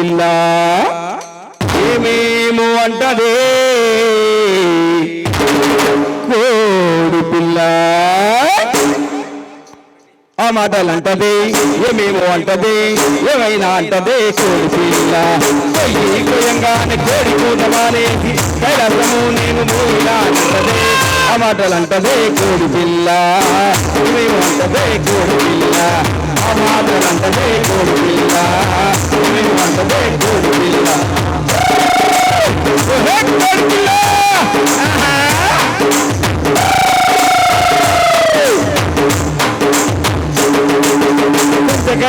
పిల్ల ఏమేమో అంటదే. కోడి పిల్ల. ఆ మాటలు అంటది ఏమేమో అంటది ఏమైనా అంటది కోడి పిల్ల. కొయ్యి కొయ్యంగానే కోడి కూతమానేసి కైలాసము నేను మూలా అంటది. ఆ మాటలు అంటది కోడి పిల్ల. ఏమేమో అంటది కోడి పిల్ల. ఆ మాటలు అంటది కోడి పిల్ల.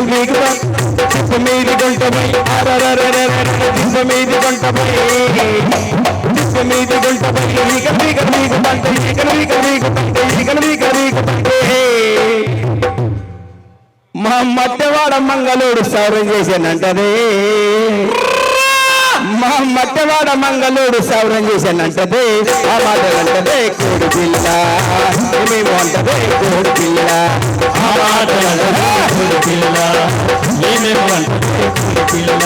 ఈగలు మీకు దిబ్బ మీది గంటపై దిబ్బ మీది గంటపై దిబ్బ మీది గంటపై ఈగలు మీకు మీకు పంట ఈగలు మీకు మీకు పంట మా మట్టెవాడ మంగళూరు సౌరం చేశానంటదే. మా మట్టెవాడ మంగళూరు సౌరం చేశానంటదే ఆ మాటలు అంటదే కోడి పిల్ల ఏమేమో అంటదే కోడి పిల్ల ఆ మాటలు కోడి పిల్ల ఏమేమో అంటదే కోడి పిల్ల.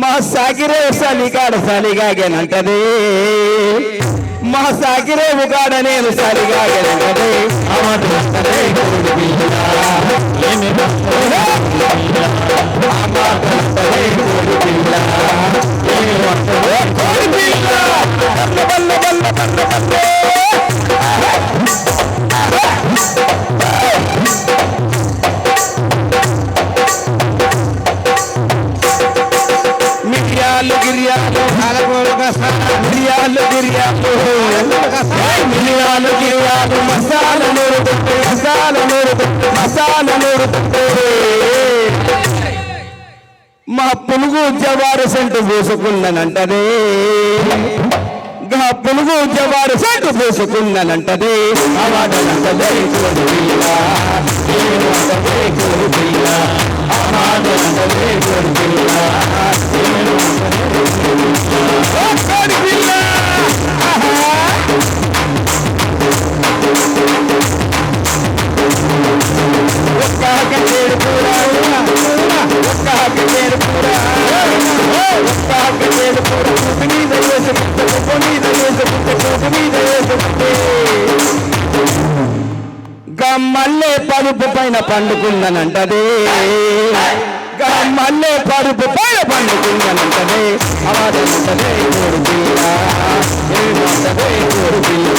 మా సాగిరే సలిగాడ సలిగాగేనంటది. మా సాగిరే ఉగాడ నేను సలిగాగేనంటది ఆ మిరియాలు గిరియాలు మిరియాలు గిరియాలు మసాల నూరు తొట్టు మసాల నూరు తొట్టు మసాల నూరు తొట్టు మా పులుగు జవారు సెంటు పూసుకున్నానంటదే పులుగు జవారు సెంటు పూసుకున్నానంటదే ఆ మాటలంటదే ఒక్క హక్కేడు కూడా ఒక్క హక్కేడు కూడా ఒక్క హక్కేడు కూడా కూపి మీద వేసుకుంటే కుప్ప మీద వేసుకుంటే కూపి మీద వేసుకుంటే గమ్మల్లే పరుపు పైన పండుకుందనంటదే గమ్మల్లే పరుపు పైన పండుకుందనంటదే అవాదంటదే కోడి పిల్ల ఏమంటదే కోడి పిల్ల